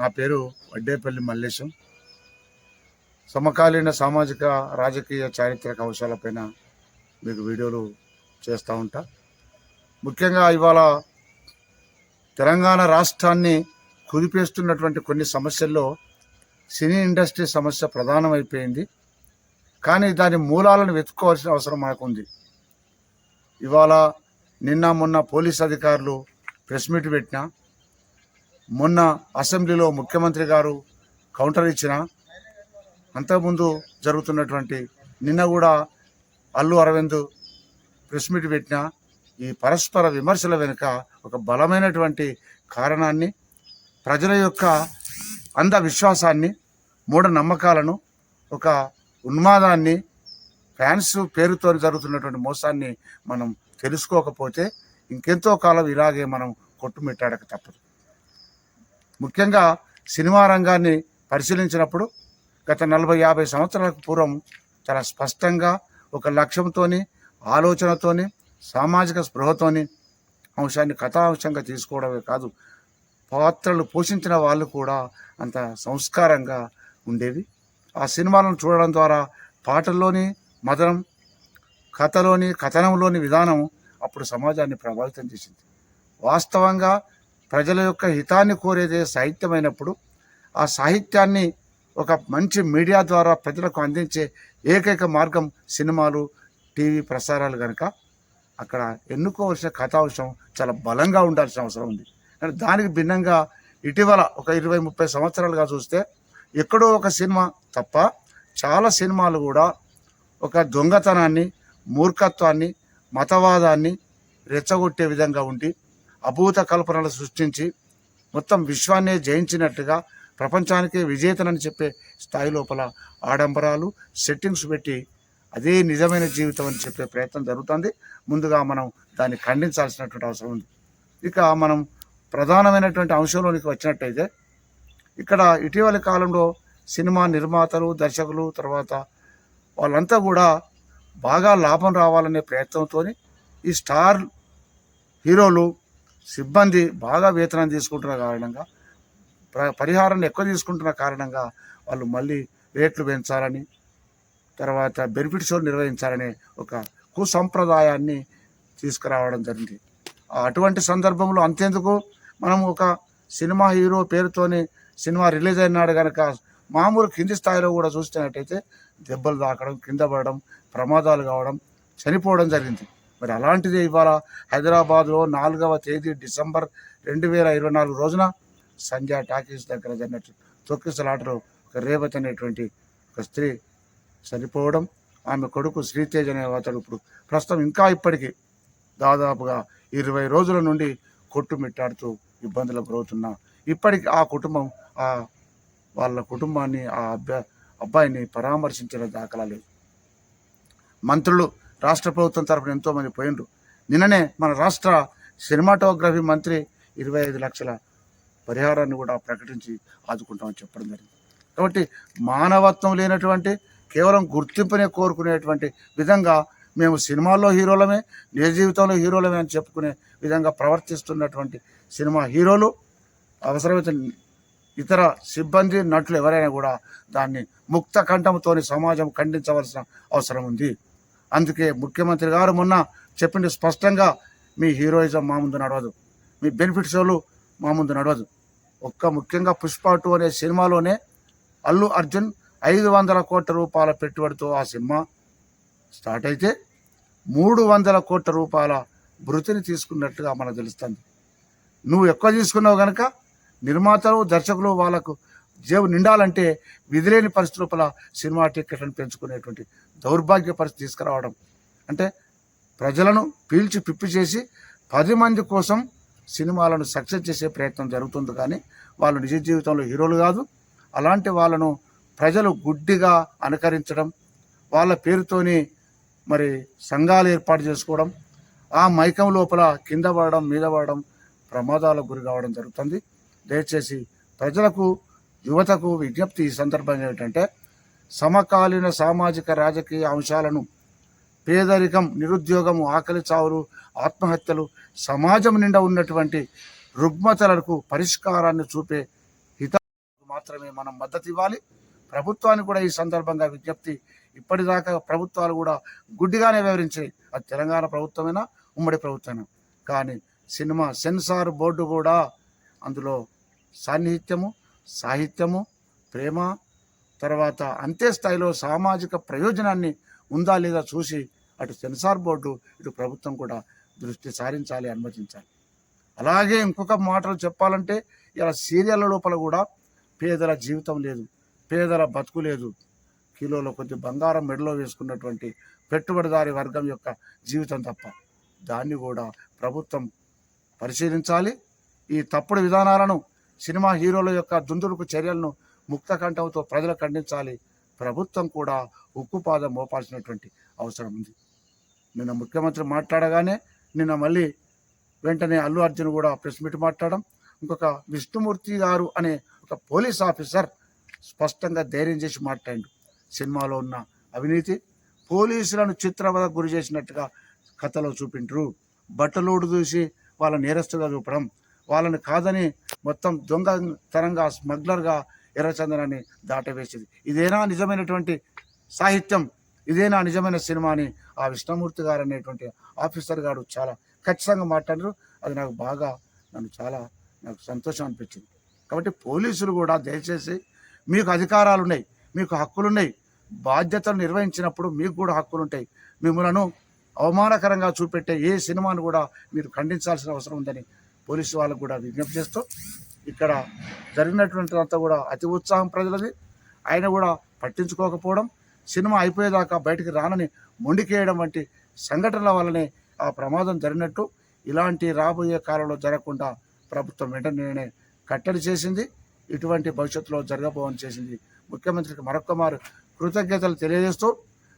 నా పేరు వడ్డేపల్లి మల్లేశం. సమకాలీన సామాజిక రాజకీయ చారిత్రక అంశాలపైన మీకు వీడియోలు చేస్తూ ఉంటా. ముఖ్యంగా ఇవాళ తెలంగాణ రాష్ట్రాన్ని కుదిపేస్తున్నటువంటి కొన్ని సమస్యల్లో సినీ ఇండస్ట్రీ సమస్య ప్రధానమైపోయింది. కానీ దాని మూలాలను వెతుక్కోవాల్సిన అవసరం మనకుంది. ఇవాళ నిన్న మొన్న పోలీస్ అధికారులు ప్రెస్ మీట్ పెట్టినా మొన్న అసెంబ్లీలో ముఖ్యమంత్రి గారు కౌంటర్ ఇచ్చిన అంతకుముందు జరుగుతున్నటువంటి నిన్న కూడా అల్లు అరవింద్ ప్రెస్ మీట్ పెట్టిన ఈ పరస్పర విమర్శల వెనుక ఒక బలమైనటువంటి కారణాన్ని ప్రజల యొక్క అంధవిశ్వాసాన్ని మూఢనమ్మకాలను ఒక ఉన్మాదాన్ని ఫ్యాన్స్ పేరుతో జరుగుతున్నటువంటి మోసాన్ని మనం తెలుసుకోకపోతే ఇంకెంతో కాలం ఇలాగే మనం కొట్టుమిట్టాడక తప్పదు. ముఖ్యంగా సినిమా రంగాన్ని పరిశీలించినప్పుడు గత నలభై యాభై సంవత్సరాలకు పూర్వం చాలా స్పష్టంగా ఒక లక్ష్యంతోని ఆలోచనతోని సామాజిక స్పృహతోని అంశాన్ని కథాంశంగా తీసుకోవడమే కాదు పాత్రలు పోషించిన వాళ్ళు కూడా అంత సంస్కారంగా ఉండేవి. ఆ సినిమాలను చూడడం ద్వారా పాటల్లోని మదనం కథలోని కథనంలోని విధానం అప్పుడు సమాజాన్ని ప్రభావితం చేసింది. వాస్తవంగా ప్రజల యొక్క హితాన్ని కోరేదే సాహిత్యమైనప్పుడు ఆ సాహిత్యాన్ని ఒక మంచి మీడియా ద్వారా ప్రజలకు అందించే ఏకైక మార్గం సినిమాలు టీవీ ప్రసారాలు కనుక అక్కడ ఎన్నుకోవాల్సిన కథాంశం చాలా బలంగా ఉండాల్సిన అవసరం ఉంది. కానీ దానికి భిన్నంగా ఇటీవల ఒక ఇరవై ముప్పై సంవత్సరాలుగా చూస్తే ఎక్కడో ఒక సినిమా తప్ప చాలా సినిమాలు కూడా ఒక దొంగతనాన్ని మూర్ఖత్వాన్ని మతవాదాన్ని రెచ్చగొట్టే విధంగా ఉండి అభూత కల్పనలు సృష్టించి మొత్తం విశ్వాన్నే జయించినట్టుగా ప్రపంచానికే విజేతనని చెప్పే స్థాయి లోపల ఆడంబరాలు సెట్టింగ్స్ పెట్టి అదే నిజమైన జీవితం అని చెప్పే ప్రయత్నం జరుగుతుంది. ముందుగా మనం దాన్ని ఖండించాల్సినటువంటి అవసరం ఉంది. ఇక మనం ప్రధానమైనటువంటి అంశంలోనికి వచ్చినట్టయితే ఇక్కడ ఇటీవలి కాలంలో సినిమా నిర్మాతలు దర్శకులు తర్వాత వాళ్ళంతా కూడా బాగా లాభం రావాలనే ప్రయత్నంతో ఈ స్టార్ హీరోలు సిబ్బంది బాగా వేతనం తీసుకుంటున్న కారణంగా ప్ర- పరిహారాన్ని ఎక్కువ తీసుకుంటున్న కారణంగా వాళ్ళు మళ్ళీ రేట్లు పెంచాలని తర్వాత బెనిఫిట్ షో నిర్వహించాలనే ఒక కుసంప్రదాయాన్ని తీసుకురావడం జరిగింది. ఆ అటువంటి సందర్భంలో అంతేందుకు? మనం ఒక సినిమా హీరో పేరుతోని సినిమా రిలీజ్ అయినాడు కనుక మామూలు కింది స్థాయిలో కూడా చూసినట్టయితే దెబ్బలు తాకడం కింద పడడం ప్రమాదాలు కావడం చనిపోవడం జరిగింది. మరి అలాంటిదే ఇవాళ హైదరాబాద్లో నాలుగవ తేదీ డిసెంబర్ రెండు వేల ఇరవై నాలుగు రోజున సంధ్యా టాకీస్ దగ్గర జరిగినట్టు తొక్కిసలాటలో ఒక రేవతి అనేటువంటి ఒక స్త్రీ చనిపోవడం ఆమె కొడుకు శ్రీతేజ్ అనే అతడు ఇప్పుడు ప్రస్తుతం ఇంకా ఇప్పటికీ దాదాపుగా ఇరవై రోజుల నుండి కొట్టుమిట్టాడుతూ ఇబ్బందులకు గురవుతున్న ఇప్పటికి ఆ కుటుంబం ఆ వాళ్ళ కుటుంబాన్ని ఆ అబ్బాయి అబ్బాయిని పరామర్శించిన దాఖలా లేదు మంత్రులు రాష్ట్ర ప్రభుత్వం తరఫున ఎంతోమంది పోయిండ్రు. నిన్ననే మన రాష్ట్ర సినిమాటోగ్రఫీ మంత్రి ఇరవై ఐదు లక్షల పరిహారాన్ని కూడా ప్రకటించి ఆదుకుంటామని చెప్పడం జరిగింది. కాబట్టి మానవత్వం లేనటువంటి కేవలం గుర్తింపునే కోరుకునేటువంటి విధంగా మేము సినిమాల్లో హీరోలమే నిజ జీవితంలో హీరోలమే అని చెప్పుకునే విధంగా ప్రవర్తిస్తున్నటువంటి సినిమా హీరోలు అవసరమైతే ఇతర సిబ్బంది నటులు ఎవరైనా కూడా దాన్ని ముక్త కంఠంతోని సమాజం ఖండించవలసిన అవసరం ఉంది. అందుకే ముఖ్యమంత్రి గారు మొన్న చెప్పింది స్పష్టంగా మీ హీరోయిజం మా ముందు నడవదు. మీ బెనిఫిట్ షోలు మా ముందు నడవదు. ఒక్క ముఖ్యంగా పుష్ప టూ అనే సినిమాలోనే అల్లు అర్జున్ ఐదు వందల కోట్ల రూపాయల పెట్టుబడితో ఆ సినిమా స్టార్ట్ అయితే మూడు వందల కోట్ల రూపాయల భృతిని తీసుకున్నట్టుగా మనకు తెలుస్తుంది. నువ్వు ఎక్కువ తీసుకున్నావు కనుక నిర్మాతలు దర్శకులు వాళ్ళకు జేబు నిండాలంటే విధిలేని పరిస్థితి లోపల సినిమా టికెట్లను పెంచుకునేటువంటి దౌర్భాగ్య పరిస్థితి తీసుకురావడం. అంటే ప్రజలను పీల్చి పిప్పి చేసి పది మంది కోసం సినిమాలను సక్సెస్ చేసే ప్రయత్నం జరుగుతుంది కానీ వాళ్ళు నిజ జీవితంలో హీరోలు కాదు. అలాంటి వాళ్ళను ప్రజలు గుడ్డిగా అనుకరించడం వాళ్ళ పేరుతోని మరి సంఘాలు ఏర్పాటు చేసుకోవడం ఆ మైకం లోపల కింద పడడం మీద పడడం ప్రమాదాలకు గురి కావడం జరుగుతుంది. దయచేసి ప్రజలకు యువతకు విజ్ఞప్తి ఈ సందర్భంగా ఏంటంటే సమకాలీన సామాజిక రాజకీయ అంశాలను పేదరికం నిరుద్యోగం ఆకలి చావులు ఆత్మహత్యలు సమాజం నిండా ఉన్నటువంటి రుగ్మతలకు పరిష్కారాన్ని చూపే మాత్రమే మనం మద్దతు ఇవ్వాలి ప్రభుత్వానికి కూడా ఈ సందర్భంగా విజ్ఞప్తి. ఇప్పటిదాకా ప్రభుత్వాలు కూడా గుడ్డిగానే వివరించాయి. అది తెలంగాణ ప్రభుత్వమైనా? ఉమ్మడి ప్రభుత్వమైనా? కానీ సినిమా సెన్సార్ బోర్డు కూడా అందులో సాన్నిహిత్యము సాహిత్యము ప్రేమ తర్వాత అంతే స్థాయిలో సామాజిక ప్రయోజనాన్ని ఉందా లేదా చూసి అటు సెన్సార్ బోర్డు ఇటు ప్రభుత్వం కూడా దృష్టి సారించాలి అనుమతించాలి. అలాగే ఇంకొక మాటలు చెప్పాలంటే ఇలా సీరియళ్ళ లోపల కూడా పేదల జీవితం లేదు పేదల బతుకు లేదు. కిలోలో కొద్ది బంగారం మెడలో వేసుకున్నటువంటి పెట్టుబడిదారి వర్గం యొక్క జీవితం తప్ప దాన్ని కూడా ప్రభుత్వం పరిశీలించాలి. ఈ తప్పుడు విధానాలను సినిమా హీరోల యొక్క దుందుడుకు చర్యలను ముక్తకంఠంతో ప్రజలు ఖండించాలి. ప్రభుత్వం కూడా ఉక్కుపాదం మోపాల్సినటువంటి అవసరం ఉంది. నిన్న ముఖ్యమంత్రి మాట్లాడగానే నిన్న మళ్ళీ వెంటనే అల్లు అర్జున్ కూడా ప్రెస్ మీట్ మాట్లాడడం ఇంకొక విష్ణుమూర్తి గారు అనే ఒక పోలీస్ ఆఫీసర్ స్పష్టంగా ధైర్యం చేసి మాట్లాడు సినిమాలో ఉన్న అవినీతి పోలీసులను చిత్రవద గురి చేసినట్టుగా కథలో చూపిండ్రు. బట్టలోడు చూసి వాళ్ళ నేరస్తుగా చూపడం వాళ్ళని కాదని మొత్తం దొంగతనంగా స్మగ్లర్గా ఎర్రచందనాన్ని దాటవేసింది. ఇదేనా నిజమైనటువంటి సాహిత్యం? ఇదేనా నిజమైన సినిమా అని ఆ విష్ణుమూర్తి గారు అనేటువంటి ఆఫీసర్ గారు చాలా ఖచ్చితంగా మాట్లాడారు అది నాకు బాగా నన్ను చాలా నాకు సంతోషం అనిపించింది. కాబట్టి పోలీసులు కూడా దయచేసి మీకు అధికారాలు ఉన్నాయి మీకు హక్కులున్నాయి బాధ్యతలు నిర్వహించినప్పుడు మీకు కూడా హక్కులు ఉంటాయి. మిమ్మలను అవమానకరంగా చూపెట్టే ఏ సినిమాను కూడా మీరు ఖండించాల్సిన అవసరం ఉందని పోలీసు వాళ్ళకు కూడా విజ్ఞప్తి చేస్తూ ఇక్కడ జరిగినటువంటి అంతా కూడా అతి ఉత్సాహం ప్రజలది. ఆయన కూడా పట్టించుకోకపోవడం సినిమా అయిపోయేదాకా బయటికి రానని మొండికేయడం వంటి సంఘటనల వల్లనే ఆ ప్రమాదం జరిగినట్టు ఇలాంటి రాబోయే కాలంలో జరగకుండా ప్రభుత్వం వెంటనే కట్టడి చేసింది. ఇటువంటి భవిష్యత్తులో జరగబోవని చేసింది. ముఖ్యమంత్రికి మరొకమారు కృతజ్ఞతలు తెలియజేస్తూ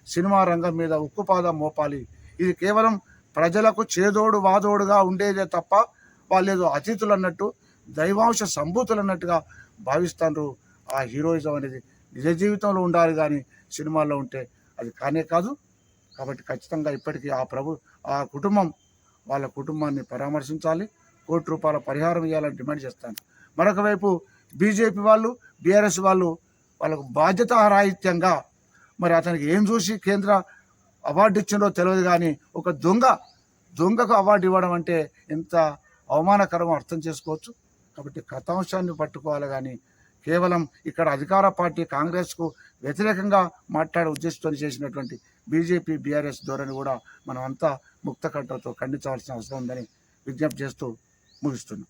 సినిమా రంగం మీద ఉక్కుపాదం మోపాలి. ఇది కేవలం ప్రజలకు చేదోడు వాదోడుగా ఉండేదే తప్ప వాళ్ళేదో అతిథులు అన్నట్టు దైవాంశ సంభూతులు అన్నట్టుగా భావిస్తారు ఆ హీరోయిజం అనేది నిజ జీవితంలో ఉండాలి కానీ సినిమాల్లో ఉంటే అది కానే కాదు. కాబట్టి ఖచ్చితంగా ఇప్పటికీ ఆ ప్రభు ఆ కుటుంబం వాళ్ళ కుటుంబాన్ని పరామర్శించాలి. కోటి రూపాయల పరిహారం ఇవ్వాలని డిమాండ్ చేస్తాను. మరొక వైపు బీజేపీ వాళ్ళు బీఆర్ఎస్ వాళ్ళు వాళ్ళకు బాధ్యతారాహిత్యంగా మరి అతనికి ఏం చూసి కేంద్ర అవార్డు ఇచ్చిందో తెలియదు కానీ ఒక దొంగ దొంగకు అవార్డు ఇవ్వడం అంటే ఎంత అవమానకరం అర్థం చేసుకోవచ్చు. కాబట్టి కథాంశాన్ని పట్టుకోవాలి కానీ కేవలం ఇక్కడ అధికార పార్టీ కాంగ్రెస్కు వ్యతిరేకంగా మాట్లాడే ఉద్దేశంతో చేసినటువంటి బీజేపీ బీఆర్ఎస్ ధోరణి కూడా మనం అంతా ముక్త కంఠంతో ఖండించాల్సిన అవసరం ఉందని విజ్ఞప్తి చేస్తూ ముగిస్తున్నాం.